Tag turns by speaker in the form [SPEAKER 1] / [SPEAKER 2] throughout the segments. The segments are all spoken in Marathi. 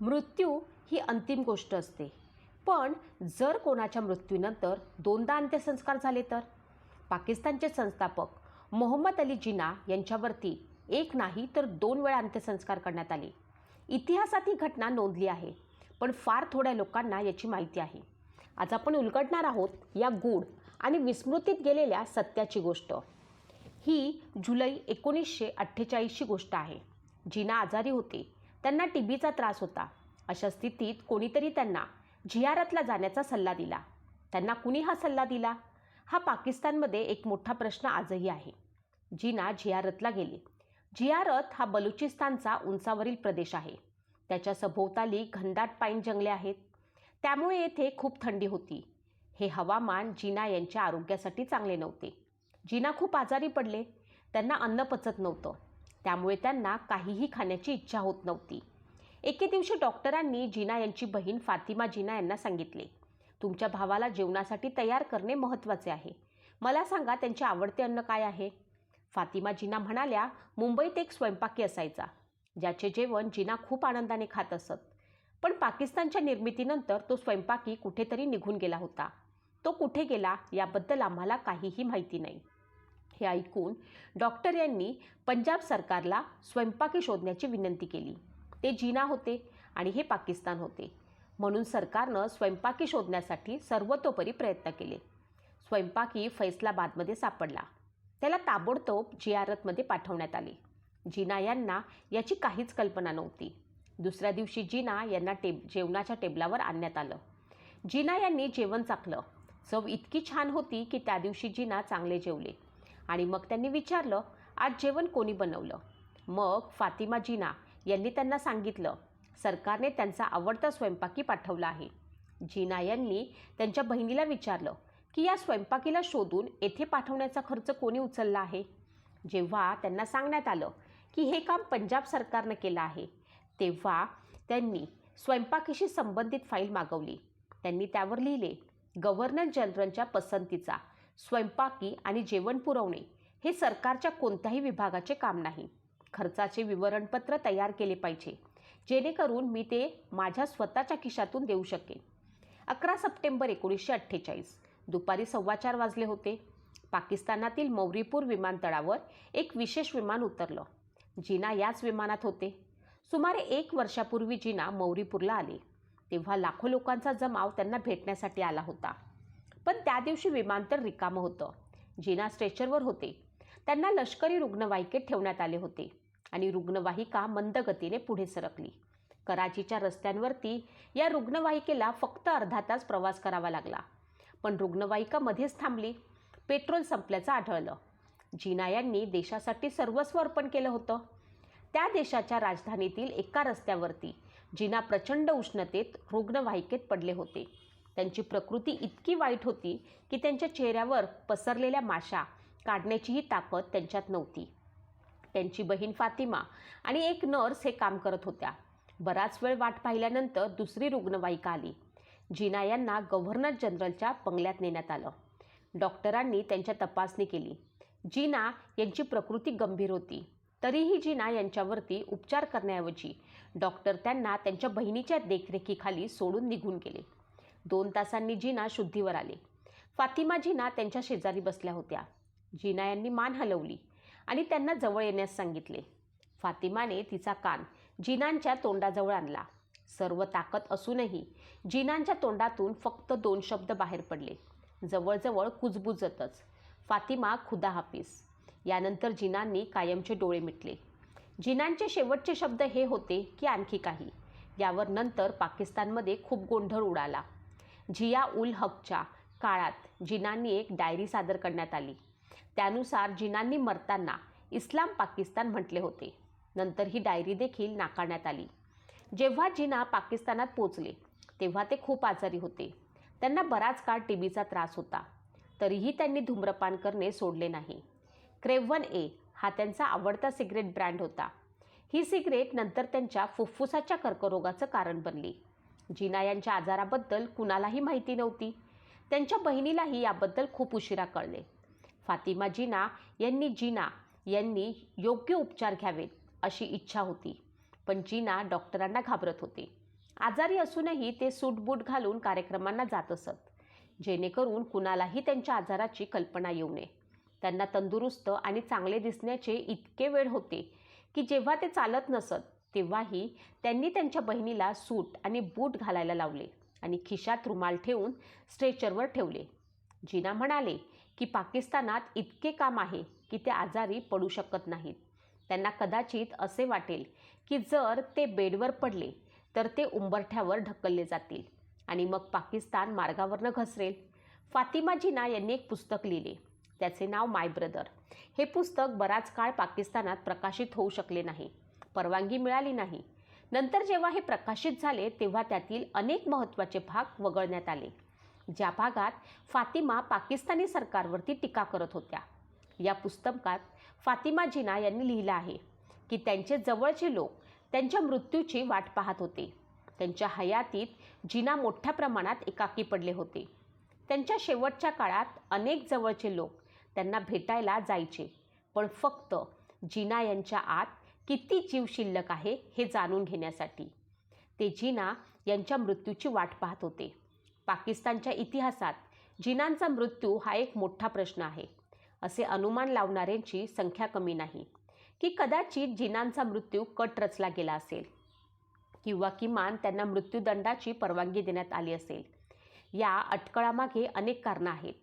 [SPEAKER 1] मृत्यू ही अंतिम गोष्ट असते. पण जर कोणाच्या मृत्यूनंतर दोनदा अंत्यसंस्कार झाले तर? पाकिस्तानचे संस्थापक मोहम्मद अली जिना यांच्यावरती एक नाही तर दोन वेळा अंत्यसंस्कार करण्यात आले. इतिहासात ही घटना नोंदली आहे पण फार थोड्या लोकांना याची माहिती आहे. आज आपण उलगडणार आहोत या गूढ आणि विस्मृतीत गेलेल्या सत्याची गोष्ट. ही जुलै एकोणीसशे अठ्ठेचाळीसची गोष्ट आहे. जिना आजारी होते. त्यांना टीबीचा त्रास होता. अशा स्थितीत कोणीतरी त्यांना झियारतला जाण्याचा सल्ला दिला. त्यांना कुणी हा सल्ला दिला? हा पाकिस्तानमध्ये एक मोठा प्रश्न आजही आहे. जिना झियारतला गेले. झियारत हा बलुचिस्तानचा उंचावरील प्रदेश आहे. त्याच्या सभोवताली घनदाट पाईन जंगले आहेत. त्यामुळे येथे खूप थंडी होती. हे हवामान जिना यांच्या आरोग्यासाठी चांगले नव्हते. जिना खूप आजारी पडले. त्यांना अन्न पचत नव्हतं. त्यामुळे त्यांना काहीही खाण्याची इच्छा होत नव्हती. एके दिवशी डॉक्टरांनी जिना यांची बहीण फातिमा जिना यांना सांगितले तुमच्या भावाला जेवणासाठी तयार करणे महत्त्वाचे आहे. मला सांगा त्यांचे आवडते अन्न काय आहे? फातिमा जिना म्हणाल्या मुंबईत एक स्वयंपाकी असायचा ज्याचे जेवण जिना खूप आनंदाने खात असत. पण पाकिस्तानच्या निर्मितीनंतर तो स्वयंपाकी कुठेतरी निघून गेला होता. तो कुठे गेला याबद्दल आम्हाला काहीही माहिती नाही. हे ऐकून डॉक्टर यांनी पंजाब सरकारला स्वयंपाकी शोधण्याची विनंती केली. ते जिना होते आणि हे पाकिस्तान होते. म्हणून सरकारनं स्वयंपाकी शोधण्यासाठी सर्वतोपरी प्रयत्न केले. स्वयंपाकी फैसलाबादमध्ये सापडला. त्याला ताबडतोब जियारतमध्ये पाठवण्यात आले. जिना यांना याची काहीच कल्पना नव्हती. दुसऱ्या दिवशी जिना यांना टेब जेवणाच्या टेबलावर आणण्यात आलं. जिना यांनी जेवण चाकलं. चव इतकी छान होती की त्या दिवशी जिना चांगले जेवले. आणि मग त्यांनी विचारलं आज जेवण कोणी बनवलं? मग फातिमा जिना यांनी त्यांना सांगितलं सरकारने त्यांचा आवडता स्वयंपाकी पाठवला आहे. जिना यांनी त्यांच्या बहिणीला विचारलं की या स्वयंपाकीला शोधून येथे पाठवण्याचा खर्च कोणी उचलला आहे? जेव्हा त्यांना सांगण्यात आलं की हे काम पंजाब सरकारनं केलं आहे तेव्हा त्यांनी स्वयंपाकीशी संबंधित फाईल मागवली. त्यांनी त्यावर लिहिले गव्हर्नर जनरलच्या पसंतीचा स्वयंपाकी आणि जेवण पुरवणे हे सरकारच्या कोणत्याही विभागाचे काम नाही. खर्चाचे विवरणपत्र तयार केले पाहिजे. जेणेकरून मी ते माझ्या स्वतःच्या खिशातून देऊ शकेन. अकरा सप्टेंबर एकोणीसशे अठ्ठेचाळीस. दुपारी सव्वा चार वाजले होते. पाकिस्तानातील मौरीपूर विमानतळावर एक विशेष विमान उतरलं. जिना याच विमानात होते. सुमारे एक वर्षापूर्वी जिना मौरीपूरला आले. तेव्हा लाखो लोकांचा जमाव त्यांना भेटण्यासाठी आला होता. पण त्या दिवशी विमानतळ रिकामं होतं. जिना स्ट्रेचरवर होते. त्यांना लष्करी रुग्णवाहिकेत ठेवण्यात आले होते आणि रुग्णवाहिका मंद गतीने पुढे सरकली. कराचीच्या रस्त्यांवरती या रुग्णवाहिकेला फक्त अर्धा तास प्रवास करावा लागला. पण रुग्णवाहिका मध्येच थांबली. पेट्रोल संपल्याचं आढळलं. जिना यांनी देशासाठी सर्वस्व अर्पण केलं होतं. त्या देशाच्या राजधानीतील एका रस्त्यावरती जिना प्रचंड उष्णतेत रुग्णवाहिकेत पडले होते. त्यांची प्रकृती इतकी वाईट होती की त्यांच्या चेहऱ्यावर पसरलेल्या माशा काढण्याचीही ताकद त्यांच्यात नव्हती. त्यांची बहीण फातिमा आणि एक नर्स हे काम करत होत्या. बराच वेळ वाट पाहिल्यानंतर दुसरी रुग्णवाहिका आली. जिना यांना गव्हर्नर जनरलच्या बंगल्यात नेण्यात आलं. डॉक्टरांनी त्यांच्या तपासणी केली. जिना यांची प्रकृती गंभीर होती. तरीही जिना यांच्यावरती उपचार करण्याऐवजी डॉक्टर त्यांना त्यांच्या बहिणीच्या देखरेखीखाली सोडून निघून गेले. दोन तासांनी जिना शुद्धीवर आले. फातिमा जिना त्यांच्या शेजारी बसल्या होत्या. जिना यांनी मान हलवली आणि त्यांना जवळ येण्यास सांगितले. फातिमाने तिचा कान जिनांच्या तोंडाजवळ आणला. सर्व ताकद असूनही जिनांच्या तोंडातून फक्त दोन शब्द बाहेर पडले. जवळजवळ कुजबुजतच. फातिमा खुदा हाफिस यानंतर जिनांनी कायमचे डोळे मिटले. जिनांचे शेवटचे शब्द हे होते की आणखी काही. यावर नंतर पाकिस्तानमध्ये खूप गोंधळ उडाला. झिया उल हकच्या काळात जिनांनी एक डायरी सादर करण्यात आली. त्यानुसार जिनांनी मरताना इस्लाम पाकिस्तान म्हटले होते. नंतर ही डायरी देखील नाकारण्यात आली. जेव्हा जिना पाकिस्तानात पोचले तेव्हा ते खूप आजारी होते. त्यांना बराच काळ टीबीचा त्रास होता. तरीही त्यांनी धूम्रपान करणे सोडले नाही. क्रेव्हन ए हा त्यांचा आवडता सिगरेट ब्रँड होता. ही सिगरेट नंतर त्यांच्या फुफ्फुसाच्या कर्करोगाचं कारण बनली. जिना यांच्या आजाराबद्दल कुणालाही माहिती नव्हती. त्यांच्या बहिणीलाही याबद्दल खूप उशिरा कळले. फातिमा जिना यांनी जिना यांनी योग्य उपचार घ्यावेत अशी इच्छा होती पण जिना डॉक्टरांना घाबरत होती. आजारी असूनही ते सूटबूट घालून कार्यक्रमांना जात असत जेणेकरून कुणालाही त्यांच्या आजाराची कल्पना येऊ नये. त्यांना तंदुरुस्त आणि चांगले दिसण्याचे इतके वेळ होते की जेव्हा ते चालत नसत तेव्हाही त्यांनी त्यांच्या बहिणीला सूट आणि बूट घालायला लावले आणि खिशात रुमाल ठेवून स्ट्रेचरवर ठेवले. जीना म्हणाले की पाकिस्तानात इतके काम आहे की ते आजारी पडू शकत नाहीत. त्यांना कदाचित असे वाटेल की जर ते बेडवर पडले तर ते उंबरठ्यावर ढकलले जातील आणि मग पाकिस्तान मार्गावरनं घसरेल. फातिमा जिना यांनी एक पुस्तक लिहिले. त्याचे नाव माय ब्रदर. हे पुस्तक बराच काळ पाकिस्तानात प्रकाशित होऊ शकले नाही. परवानगी मिळाली नाही. नंतर जेव्हा हे प्रकाशित झाले तेव्हा त्यातील अनेक महत्त्वाचे भाग वगळण्यात आले. ज्या भागात फातिमा पाकिस्तानी सरकारवरती टीका करत होत्या. या पुस्तकात फातिमा जिना यांनी लिहिलं आहे की त्यांचे जवळचे लोक त्यांच्या मृत्यूची वाट पाहत होते. त्यांच्या हयातीत जिना मोठ्या प्रमाणात एकाकी पडले होते. त्यांच्या शेवटच्या काळात अनेक जवळचे लोक त्यांना भेटायला जायचे पण फक्त जिना यांच्या आत किती जीव शिल्लक आहे हे जाणून घेण्यासाठी. ते जिना यांच्या मृत्यूची वाट पाहत होते. पाकिस्तानच्या इतिहासात जिनांचा मृत्यू हा एक मोठा प्रश्न आहे. असे अनुमान लावणाऱ्यांची संख्या कमी नाही की कदाचित जिनांचा मृत्यू कट रचला गेला असेल किंवा किमान त्यांना मृत्यूदंडाची परवानगी देण्यात आली असेल. या अटकळामागे अनेक कारणं आहेत.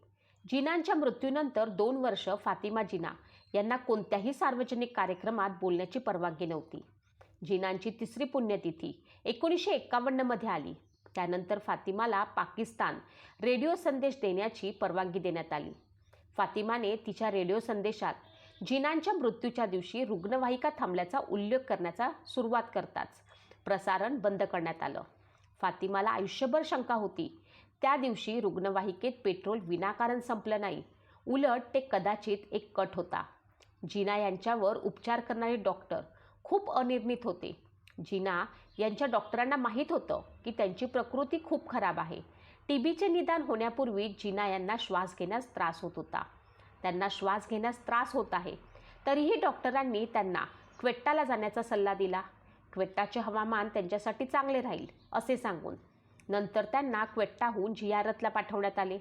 [SPEAKER 1] जिनांच्या मृत्यूनंतर दोन वर्ष फातिमा जिना यांना कोणत्याही सार्वजनिक कार्यक्रमात बोलण्याची परवानगी नव्हती. जिनांची तिसरी पुण्यतिथी एकोणीसशे एक्कावन्नमध्ये आली. त्यानंतर फातिमाला पाकिस्तान रेडिओ संदेश देण्याची परवानगी देण्यात आली. फातिमाने तिच्या रेडिओ संदेशात जिनांच्या मृत्यूच्या दिवशी रुग्णवाहिका थांबल्याचा उल्लेख करण्याचा सुरुवात करताच प्रसारण बंद करण्यात आलं. फातिमाला आयुष्यभर शंका होती. त्या दिवशी रुग्णवाहिकेत पेट्रोल विनाकारण संपलं नाही. उलट ते कदाचित एक कट होता. जिना यांच्यावर उपचार करणारे डॉक्टर खूप अनिर्णित होते. जिना यांच्या डॉक्टरांना माहीत होतं की त्यांची प्रकृती खूप खराब आहे. टी बीचे निदान होण्यापूर्वी जिना यांना श्वास घेण्यास त्रास होत होता. त्यांना श्वास घेण्यास त्रास होत आहे. तरीही डॉक्टरांनी त्यांना क्वेट्टाला जाण्याचा सल्ला दिला. क्वेट्टाचे हवामान त्यांच्यासाठी चांगले राहील असे सांगून. नंतर त्यांना क्वेट्टाहून झियारतला पाठवण्यात आले.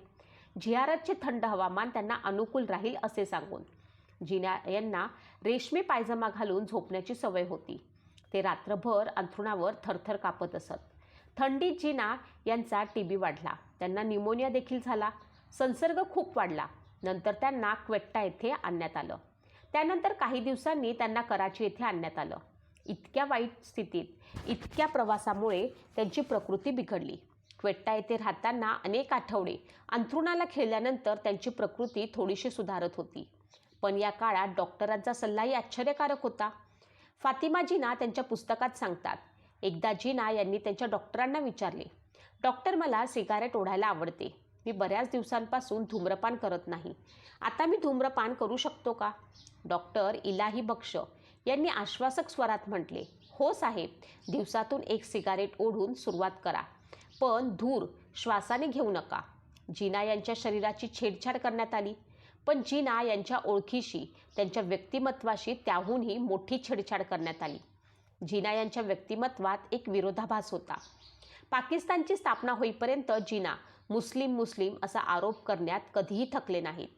[SPEAKER 1] झियारतचे थंड हवामान त्यांना अनुकूल राहील असे सांगून. जिन्या यांना रेशमी पायजमा घालून झोपण्याची सवय होती. ते रात्रभर अंथरुणावर थरथर कापत असत. थंडीत जिना यांचा टी बी वाढला. त्यांना निमोनिया देखील झाला. संसर्ग खूप वाढला. नंतर त्यांना क्वेट्टा येथे आणण्यात आलं. त्यानंतर काही दिवसांनी त्यांना कराची येथे आणण्यात आलं. इतक्या वाईट स्थितीत इतक्या प्रवासामुळे त्यांची प्रकृती बिघडली. क्वेट्टा येथे राहताना अनेक आठवडे अंथरुणाला खेळल्यानंतर त्यांची प्रकृती थोडीशी सुधारत होती. पण या काळात डॉक्टरांचा सल्लाही आश्चर्यकारक होता. फातिमा जिना त्यांच्या पुस्तकात सांगतात एकदा जिना यांनी त्यांच्या डॉक्टरांना विचारले डॉक्टर मला सिगारेट ओढायला आवडते. मी बऱ्याच दिवसांपासून धूम्रपान करत नाही. आता मी धूम्रपान करू शकतो का? डॉक्टर इलाही बक्ष यांनी आश्वासक स्वरात म्हटले हो साहेब दिवसातून एक सिगारेट ओढून सुरुवात करा पण धूर श्वासाने घेऊ नका. जिना यांच्या शरीराची छेडछाड करण्यात आली. पण जिना यांच्या ओळखीशी त्यांच्या व्यक्तिमत्वाशी त्याहूनही मोठी छेडछाड करण्यात आली. जिना यांच्या व्यक्तिमत्वात एक विरोधाभास होता. पाकिस्तानची स्थापना होईपर्यंत जिना मुस्लिम मुस्लिम असा आरोप करण्यात कधीही थकले नाहीत.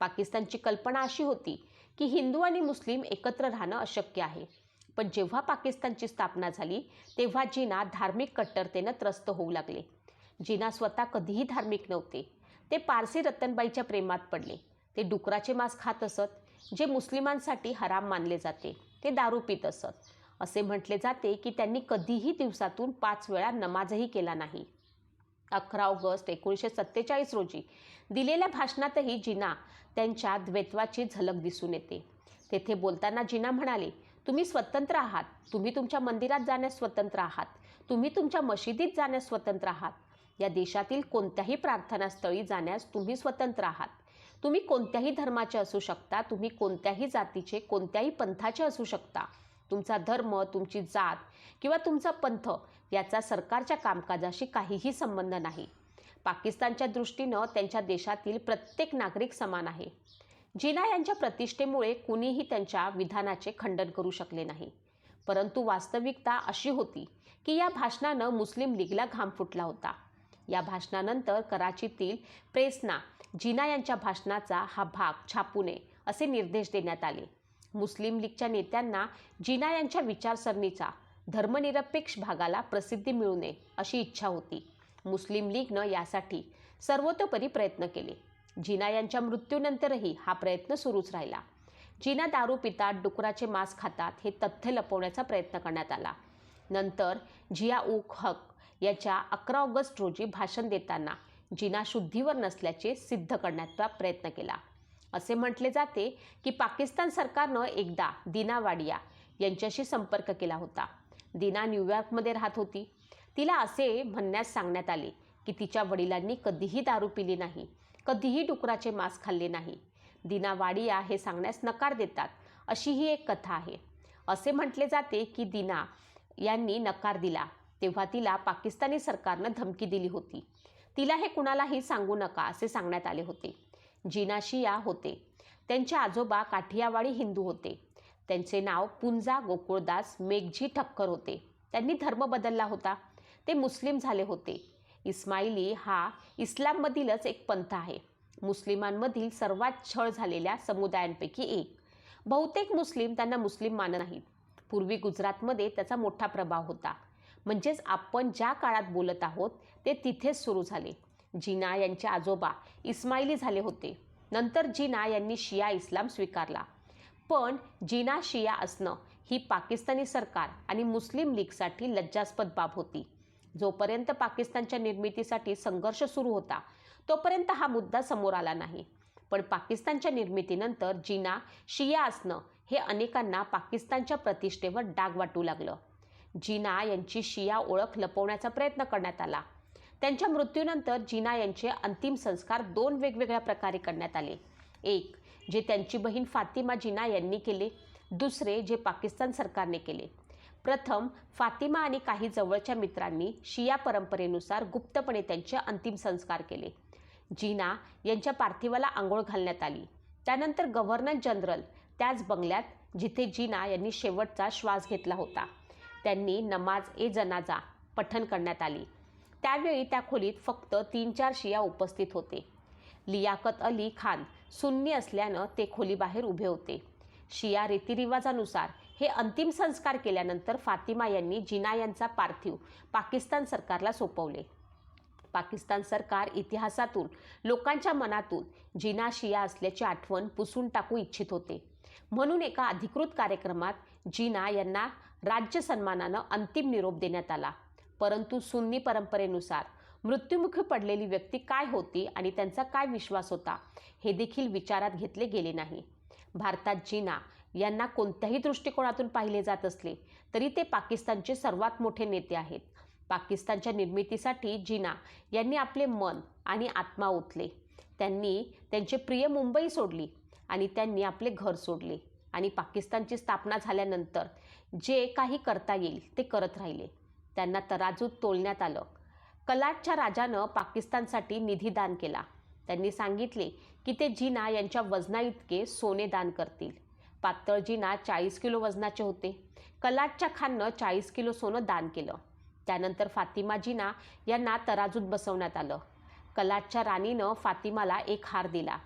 [SPEAKER 1] पाकिस्तानची कल्पना अशी होती की हिंदू आणि मुस्लिम एकत्र राहणं अशक्य आहे. पण जेव्हा पाकिस्तानची स्थापना झाली तेव्हा जीना धार्मिक कट्टरतेनं त्रस्त होऊ लागले. जिना स्वतः कधीही धार्मिक नव्हते. ते पारसी रतनबाईच्या प्रेमात पडले. ते डुकराचे मांस खात असत जे मुस्लिमांसाठी हराम मानले जाते ते दारू पित असत. असे म्हटले जाते की त्यांनी कधीही दिवसातून पाच वेळा नमाजही केला नाही. अकरा ऑगस्ट एकोणीसशे सत्तेचाळीस रोजी दिलेल्या भाषणातही जिना त्यांच्या द्वैत्वाची झलक दिसून येते. तेथे बोलताना जिना म्हणाले तुम्ही स्वतंत्र आहात. तुम्ही तुमच्या मंदिरात जाण्यास स्वतंत्र आहात. तुम्ही तुमच्या मशिदीत जाण्यास स्वतंत्र आहात. या देशातील कोणत्याही प्रार्थनास्थळी जाण्यास तुम्ही स्वतंत्र आहात. तुम्ही कोणत्याही धर्माचे असू शकता तुम्ही कोणत्याही जातीचे कोणत्याही पंथाचे असू शकता. तुमचा धर्म तुमची जात किंवा तुमचा पंथ याचा सरकारच्या कामकाजाशी काहीही संबंध नाही. पाकिस्तानच्या दृष्टीनं त्यांच्या देशातील प्रत्येक नागरिक समान आहे. जिना यांच्या प्रतिष्ठेमुळे कुणीही त्यांच्या विधानाचे खंडन करू शकले नाही. परंतु वास्तविकता अशी होती की या भाषणानं मुस्लिम लीगला घाम फुटला होता. या भाषणानंतर कराचीतील प्रेसना जिना यांच्या भाषणाचा हा भाग छापू नये असे निर्देश देण्यात आले. मुस्लिम लीगच्या नेत्यांना जिना यांच्या विचारसरणीचा धर्मनिरपेक्ष भागाला प्रसिद्धी मिळू नये अशी इच्छा होती. मुस्लिम लीगनं यासाठी सर्वतोपरी प्रयत्न केले. जिना यांच्या मृत्यूनंतरही हा प्रयत्न सुरूच राहिला. जिना दारू पितात डुकराचे मांस खातात हे तथ्य लपवण्याचा प्रयत्न करण्यात आला. नंतर जिया उक हक याच्या अकरा ऑगस्ट रोजी भाषण देताना जिना शुद्धीवर नसल्याचे सिद्ध करण्याचा प्रयत्न केला. असे म्हटले जाते की पाकिस्तान सरकारनं एकदा दिना वाडिया यांच्याशी संपर्क केला होता. दिना न्यूयॉर्कमध्ये राहत होती. तिला असे म्हणण्यास सांगण्यात आले की तिच्या वडिलांनी कधीही दारू पिली नाही कधीही डुकराचे मांस खाल्ले नाही. दिना वाडिया हे सांगण्यास नकार देतात अशी ही एक कथा आहे. असे म्हटले जाते की दिना यांनी नकार दिला तेव्हा तिला पाकिस्तानी सरकारनं धमकी दिली होती. तिला हे कुणालाही सांगू नका असे सांगण्यात आले होते. जीना शिया होते. त्यांचे आजोबा काठियावाडी हिंदू होते. त्यांचे नाव पुंजा गोकुळदास मेघजी ठक्कर होते. त्यांनी धर्म बदलला होता. ते मुस्लिम झाले होते. इस्माइली हा इस्लाममधीलच एक पंथ आहे. मुस्लिमांमधील सर्वात छळ झालेल्या समुदायांपैकी एक. बहुतेक मुस्लिम त्यांना मुस्लिम मानत नाहीत. पूर्वी गुजरातमध्ये त्याचा मोठा प्रभाव होता. म्हणजेच आपण ज्या काळात बोलत आहोत ते तिथेच सुरू झाले. जिना यांचे आजोबा इस्माइली झाले होते. नंतर जिना यांनी शिया इस्लाम स्वीकारला. पण जिना शिया असणं ही पाकिस्तानी सरकार आणि मुस्लिम लीगसाठी लज्जास्पद बाब होती. जोपर्यंत पाकिस्तानच्या निर्मितीसाठी संघर्ष सुरू होता तोपर्यंत हा मुद्दा समोर आला नाही. पण पाकिस्तानच्या निर्मितीनंतर जिना शिया असणं हे अनेकांना पाकिस्तानच्या प्रतिष्ठेवर डाग वाटू लागलं. जिना यांची शिया ओळख लपवण्याचा प्रयत्न करण्यात आला. त्यांच्या मृत्यूनंतर जिना यांचे अंतिम संस्कार दोन वेगवेगळ्या प्रकारे करण्यात आले. एक जे त्यांची बहीण फातिमा जिना यांनी केले. दुसरे जे पाकिस्तान सरकारने केले. प्रथम फातिमा आणि काही जवळच्या मित्रांनी शिया परंपरेनुसार गुप्तपणे त्यांचे अंतिम संस्कार केले. जिना यांच्या पार्थिवाला आंघोळ घालण्यात आली. त्यानंतर गव्हर्नर जनरल त्याच बंगल्यात जिथे जिना यांनी शेवटचा श्वास घेतला होता. त्यांनी नमाज ए जनाजा पठण करण्यात आली. त्यावेळी त्या खोलीत फक्त तीन चार शिया उपस्थित होते. लियाकत अली खान सुन्नी असल्यानं ते खोलीबाहेर उभे होते. शिया रीतिरिवाजानुसार हे अंतिम संस्कार केल्यानंतर फातिमा यांनी जिना यांचा पार्थिव पाकिस्तान सरकारला सोपवले. पाकिस्तान सरकार इतिहासातून लोकांच्या मनातून जिना शिया असल्याची आठवण पुसून टाकू इच्छित होते. म्हणून एका अधिकृत कार्यक्रमात जिना यांना राज्य सन्मानानं अंतिम निरोप देण्यात आला. परंतु सुन्नी परंपरेनुसार मृत्युमुखी पडलेली व्यक्ती काय होती आणि त्यांचा काय विश्वास होता हे देखील विचारात घेतले गेले नाही. भारतात जिना यांना कोणत्याही दृष्टिकोनातून पाहिले जात असले तरी ते पाकिस्तानचे सर्वात मोठे नेते आहेत. पाकिस्तानच्या निर्मितीसाठी जिना यांनी आपले मन आणि आत्मा ओतले. त्यांनी त्यांचे प्रिय मुंबई सोडली आणि त्यांनी आपले घर सोडले आणि पाकिस्तानची स्थापना झाल्यानंतर जे काही करता येईल ते करत राहिले. त्यांना तराजूत तोलण्यात आलं. कलाटच्या राजानं पाकिस्तानसाठी निधी दान केला. त्यांनी सांगितले की ते जिना यांच्या वजनाइतके सोने दान करतील. पातळ जिना चाळीस किलो वजनाचे होते. कलाटच्या खाननं चाळीस किलो सोनं दान केलं. त्यानंतर फातिमा जिना यांना तराजूत बसवण्यात आलं. कलाटच्या राणीनं फातिमाला एक हार दिला.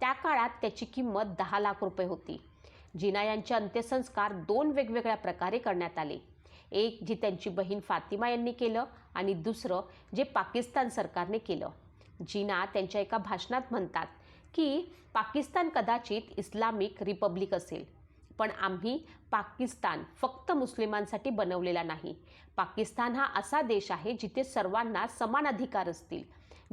[SPEAKER 1] त्या काळात त्याची किंमत दहा लाख रुपये होती. जिना यांचे अंत्यसंस्कार दोन वेगवेगळ्या प्रकारे करण्यात आले. एक जी त्यांची बहीण फातिमा यांनी केलं आणि दुसरं जे पाकिस्तान सरकारने केलं. जिना त्यांच्या एका भाषणात म्हणतात की पाकिस्तान कदाचित इस्लामिक रिपब्लिक असेल पण आम्ही पाकिस्तान फक्त मुस्लिमांसाठी बनवलेला नाही. पाकिस्तान हा असा देश आहे जिथे सर्वांना समान अधिकार असतील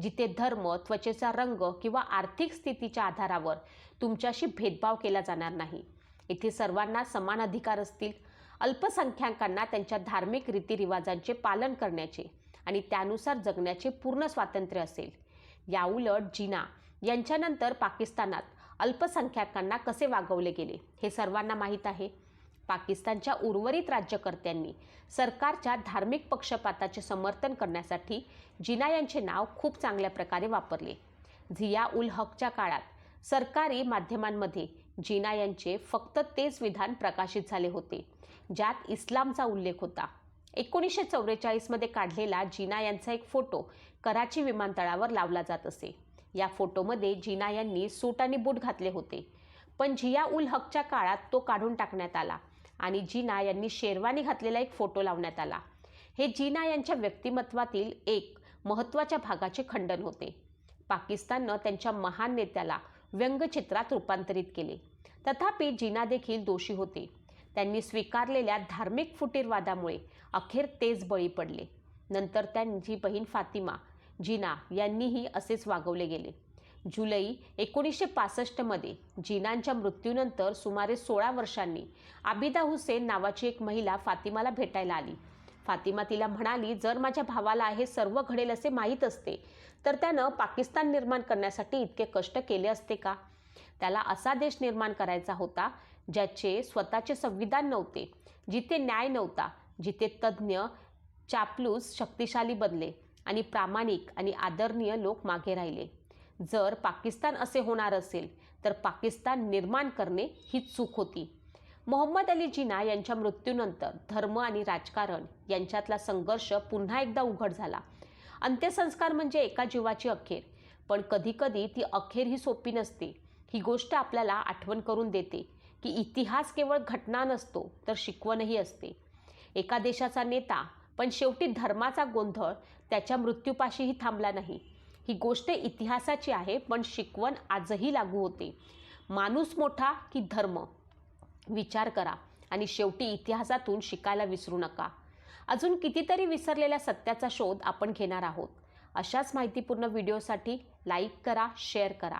[SPEAKER 1] जिथे धर्म त्वचेचा रंग किंवा आर्थिक स्थितीच्या आधारावर तुमच्याशी भेदभाव केला जाणार नाही. इथे सर्वांना समान अधिकार असतील. अल्पसंख्याकांना त्यांच्या धार्मिक रीतिरिवाजांचे पालन करण्याचे आणि त्यानुसार जगण्याचे पूर्ण स्वातंत्र्य असेल. याउलट जिना यांच्यानंतर पाकिस्तानात अल्पसंख्याकांना कसे वागवले गेले हे सर्वांना माहीत आहे. पाकिस्तानच्या उर्वरित राज्यकर्त्यांनी सरकारच्या धार्मिक पक्षपाताचे समर्थन करण्यासाठी जिना यांचे नाव खूप चांगल्या प्रकारे वापरले. झिया उल हकच्या काळात सरकारी माध्यमांमध्ये जिना यांचे फक्त तेच विधान प्रकाशित झाले होते ज्यात इस्लामचा उल्लेख होता. एकोणीसशे चौवेचाळीसमध्ये काढलेला जीना यांचा एक फोटो कराची विमानतळावर लावला जात असे. या फोटोमध्ये जीना यांनी सूट आणि बूट घातले होते पण जिया उल हकच्या काळात तो काढून टाकण्यात आला आणि जीना यांनी शेरवानी घातलेला एक फोटो लावण्यात आला. हे जीना यांच्या व्यक्तिमत्वातील एक महत्त्वाच्या भागाचे खंडन होते. पाकिस्ताननं त्यांच्या महान नेत्याला व्यंगचित्रात रूपांतरित केले. तथापि जीना देखील दोषी होते. त्यांनी स्वीकारलेल्या धार्मिक फुटीरवादामुळे अखेर तेच बळी पडले. नंतर त्यांची बहीण फातिमा जीना यांनीही असेच वागवले गेले. जुलै एकोणीसशे पासष्टमध्ये जीनांच्या मृत्यूनंतर सुमारे सोळा वर्षांनी आबिदा हुसेन नावाची एक महिला फातिमाला भेटायला आली. फातिमा तिला म्हणाली जर माझ्या भावाला हे सर्व घडेल असे माहीत असते तर त्यानं पाकिस्तान निर्माण करण्यासाठी इतके कष्ट केले असते का? त्याला असा देश निर्माण करायचा होता ज्याचे स्वतःचे संविधान नव्हते जिथे न्याय नव्हता जिथे तज्ज्ञ चापलूस शक्तिशाली बनले आणि प्रामाणिक आणि आदरणीय लोक मागे राहिले. जर पाकिस्तान असे होणार असेल तर पाकिस्तान निर्माण करणे ही चूक होती. मोहम्मद अली जिना यांच्या मृत्यूनंतर धर्म आणि राजकारण यांच्यातला संघर्ष पुन्हा एकदा उघड झाला. अंत्यसंस्कार म्हणजे एका जीवाची अखेर पण कधीकधी ती अखेर ही सोपी नसते. ही गोष्ट आपल्याला आठवण करून देते की इतिहास केवळ घटना नसतो तर शिकवणही असते. एका देशाचा नेता पण शेवटी धर्माचा गोंधळ त्याच्या मृत्यूपाशीही थांबला नाही. ही गोष्ट इतिहासाची आहे पण शिकवण आजही लागू होते. माणूस मोठा की धर्म? विचार करा आणि शेवटी इतिहासातून शिकायला विसरू नका. अजून कितीतरी विसरलेल्या सत्याचा शोध आपण घेणार आहोत. अशाच माहितीपूर्ण व्हिडिओसाठी लाईक करा शेअर करा.